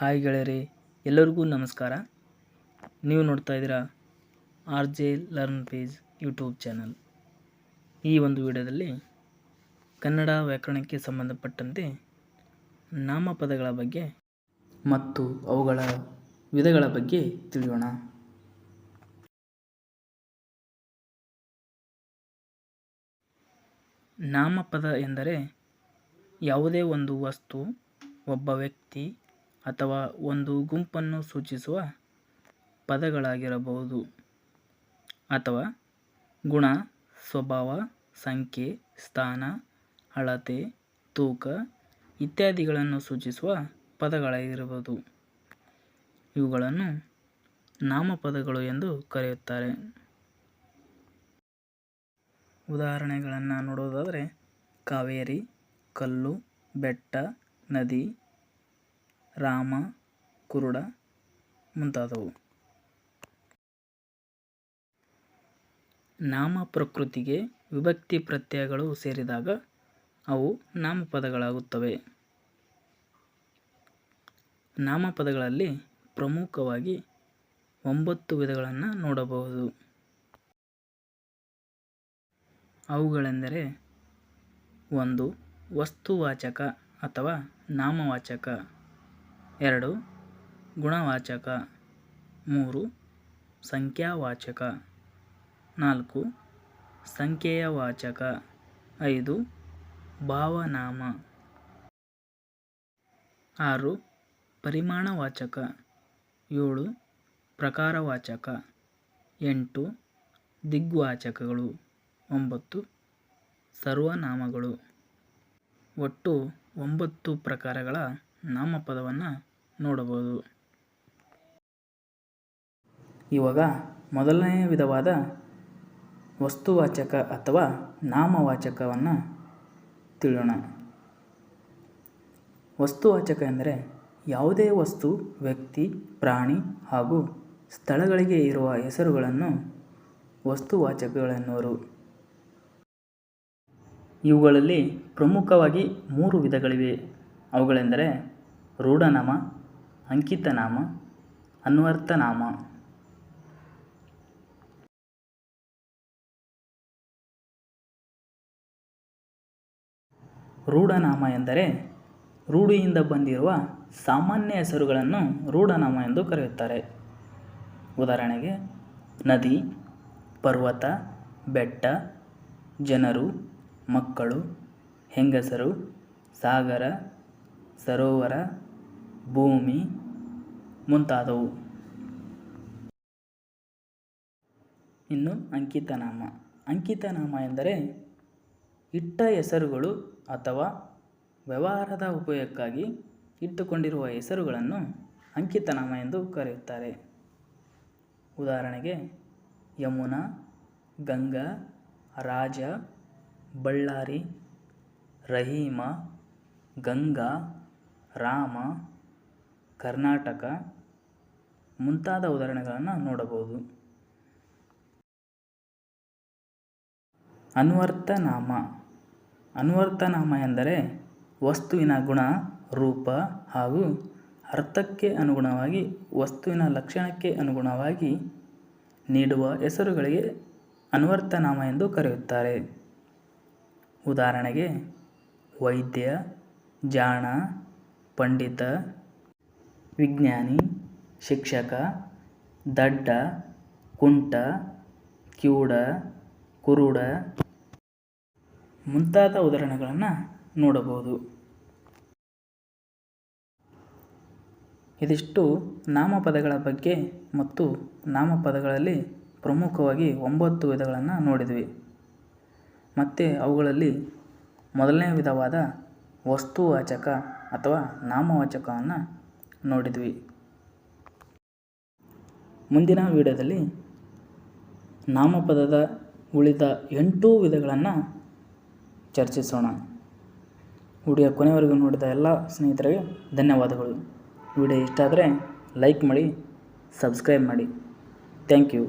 Hi ಗೆಳೆಯರಿ, ಎಲ್ಲರಿಗೂ ನಮಸ್ಕಾರ. ನೀವು ನೋಡ್ತಾ ಇದ್ದೀರಾ R J learn page YouTube channel. ಈ ಒಂದು ವಿಡಿಯೋದಲ್ಲಿ ಕನ್ನಡ ವ್ಯಾಕರಣಕ್ಕೆ ಸಂಬಂಧಪಟ್ಟಂತೆ ನಾಮಪದಗಳ ಬಗ್ಗೆ ಮತ್ತು ಅವುಗಳ ವಿಧಗಳ ಬಗ್ಗೆ ತಿಳಿಯೋಣ. ನಾಮಪದ ಎಂದರೆ ಯಾವುದೇ ಒಂದು ವಸ್ತು, ಒಬ್ಬ ವ್ಯಕ್ತಿ ಅಥವಾ ಒಂದು ಗುಂಪನ್ನು ಸೂಚಿಸುವ ಪದಗಳಾಗಿರಬಹುದು. ಅಥವಾ ಗುಣ, ಸ್ವಭಾವ, ಸಂಖ್ಯೆ, ಸ್ಥಾನ, ಅಳತೆ, ತೂಕ ಇತ್ಯಾದಿಗಳನ್ನು ಸೂಚಿಸುವ ಪದಗಳಾಗಿರಬಹುದು. ಇವುಗಳನ್ನು ನಾಮಪದಗಳು ಎಂದು ಕರೆಯುತ್ತಾರೆ. ಉದಾಹರಣೆಗಳನ್ನು ನೋಡೋದಾದರೆ ಕಾವೇರಿ, ಕಲ್ಲು, ಬೆಟ್ಟ, ನದಿ ರಾಮ, ಕುರುಡ ಮುಂತಾದವು. ನಾಮ ಪ್ರಕೃತಿಗೆ ವಿಭಕ್ತಿ ಪ್ರತ್ಯಯಗಳು ಸೇರಿದಾಗ ಅವು ನಾಮಪದಗಳಾಗುತ್ತವೆ. ನಾಮಪದಗಳಲ್ಲಿ ಪ್ರಮುಖವಾಗಿ ಒಂಬತ್ತು ವಿಧಗಳನ್ನು ನೋಡಬಹುದು. ಅವುಗಳೆಂದರೆ ಒಂದು ವಸ್ತುವಾಚಕ ಅಥವಾ ನಾಮವಾಚಕ. ಎರಡು, ಗುಣವಾಚಕ. ಮೂರು, ಸಂಖ್ಯಾವಾಚಕ. ನಾಲ್ಕು ಸಂಖ್ಯೆಯ ವಾಚಕ ಐದು, ಭಾವನಾಮ. ಆರು, ಪರಿಮಾಣವಾಚಕ. ಏಳು, ಪ್ರಕಾರವಾಚಕ. ಎಂಟು, ದಿಗ್ವಾಚಕಗಳು. ಒಂಬತ್ತು, ಸರ್ವನಾಮಗಳು. ಒಟ್ಟು ಒಂಬತ್ತು ಪ್ರಕಾರಗಳ ನಾಮಪದವನ್ನು ನೋಡಬಹುದು. ಇವಾಗ ಮೊದಲನೆಯ ವಿಧವಾದ ವಸ್ತುವಾಚಕ ಅಥವಾ ನಾಮವಾಚಕವನ್ನು ತಿಳಿಯೋಣ. ವಸ್ತುವಾಚಕ ಎಂದರೆ ಯಾವುದೇ ವಸ್ತು, ವ್ಯಕ್ತಿ, ಪ್ರಾಣಿ ಹಾಗೂ ಸ್ಥಳಗಳಿಗೆ ಇರುವ ಹೆಸರುಗಳನ್ನು ವಸ್ತುವಾಚಕಗಳೆನ್ನುವರು. ಇವುಗಳಲ್ಲಿ ಪ್ರಮುಖವಾಗಿ ಮೂರು ವಿಧಗಳಿವೆ. ಅವುಗಳೆಂದರೆ ರೂಢನಾಮ ಅಂಕಿತನಾಮ ಅನ್ವರ್ಥನಾಮ ರೂಢನಾಮ ಎಂದರೆ ರೂಢಿಯಿಂದ ಬಂದಿರುವ ಸಾಮಾನ್ಯ ಹೆಸರುಗಳನ್ನು ರೂಢನಾಮ ಎಂದು ಕರೆಯುತ್ತಾರೆ. ಉದಾಹರಣೆಗೆ, ನದಿ, ಪರ್ವತ, ಬೆಟ್ಟ, ಜನರು, ಮಕ್ಕಳು, ಹೆಂಗಸರು, ಸಾಗರ, ಸರೋವರ, ಭೂಮಿ. ಮುಂತಾದವು. ಇನ್ನು ಅಂಕಿತನಾಮ. ಅಂಕಿತನಾಮ ಎಂದರೆ ಇಟ್ಟ ಹೆಸರುಗಳು ಅಥವಾ ವ್ಯವಹಾರದ ಉಪಯೋಗಕ್ಕಾಗಿ ಇಟ್ಟುಕೊಂಡಿರುವ ಹೆಸರುಗಳನ್ನು ಅಂಕಿತನಾಮ ಎಂದು ಕರೆಯುತ್ತಾರೆ. ಉದಾಹರಣೆಗೆ ಯಮುನಾ, ಗಂಗಾ, ರಾಜ, ಬಳ್ಳಾರಿ, ರಹೀಮ, ಗಂಗಾ, ರಾಮ, ಕರ್ನಾಟಕ ಮುಂತಾದ ಉದಾಹರಣೆಗಳನ್ನು ನೋಡಬಹುದು. ಅನ್ವರ್ತನಾಮ. ಅನ್ವರ್ತನಾಮ ಎಂದರೆ ವಸ್ತುವಿನ ಗುಣ, ರೂಪ ಹಾಗೂ ಅರ್ಥಕ್ಕೆ ಅನುಗುಣವಾಗಿ, ವಸ್ತುವಿನ ಲಕ್ಷಣಕ್ಕೆ ಅನುಗುಣವಾಗಿ ನೀಡುವ ಹೆಸರುಗಳಿಗೆ ಅನ್ವರ್ತನಾಮ ಎಂದು ಕರೆಯುತ್ತಾರೆ. ಉದಾಹರಣೆಗೆ, ವೈದ್ಯ, ಜಾಣ, ಪಂಡಿತ, ವಿಜ್ಞಾನಿ ಶಿಕ್ಷಕ, ದಡ್ಡ, ಕುಂಟ ಕಿವುಡ ಕುರುಡ ಮುಂತಾದ ಉದಾಹರಣೆಗಳನ್ನು ನೋಡಬಹುದು. ಇದಿಷ್ಟು ನಾಮಪದಗಳ ಬಗ್ಗೆ ಮತ್ತು ನಾಮಪದಗಳಲ್ಲಿ ಪ್ರಮುಖವಾಗಿ ಒಂಬತ್ತು ವಿಧಗಳನ್ನು ನೋಡಿದ್ವಿ. ಮತ್ತು ಅವುಗಳಲ್ಲಿ ಮೊದಲನೇ ವಿಧವಾದ ವಸ್ತುವಾಚಕ ಅಥವಾ ನಾಮವಾಚಕವನ್ನು ನೋಡಿದ್ವಿ. ಮುಂದಿನ ವಿಡಿಯೋದಲ್ಲಿ ನಾಮಪದದ ಉಳಿದ ಎಂಟು ವಿಧಗಳನ್ನು ಚರ್ಚಿಸೋಣ. ವಿಡಿಯೋ ಕೊನೆವರೆಗೂ ನೋಡಿದ ಎಲ್ಲ ಸ್ನೇಹಿತರಿಗೆ ಧನ್ಯವಾದಗಳು. ವಿಡಿಯೋ ಇಷ್ಟ ಆದರೆ ಲೈಕ್ ಮಾಡಿ, ಸಬ್ಸ್ಕ್ರೈಬ್ ಮಾಡಿ. Thank you.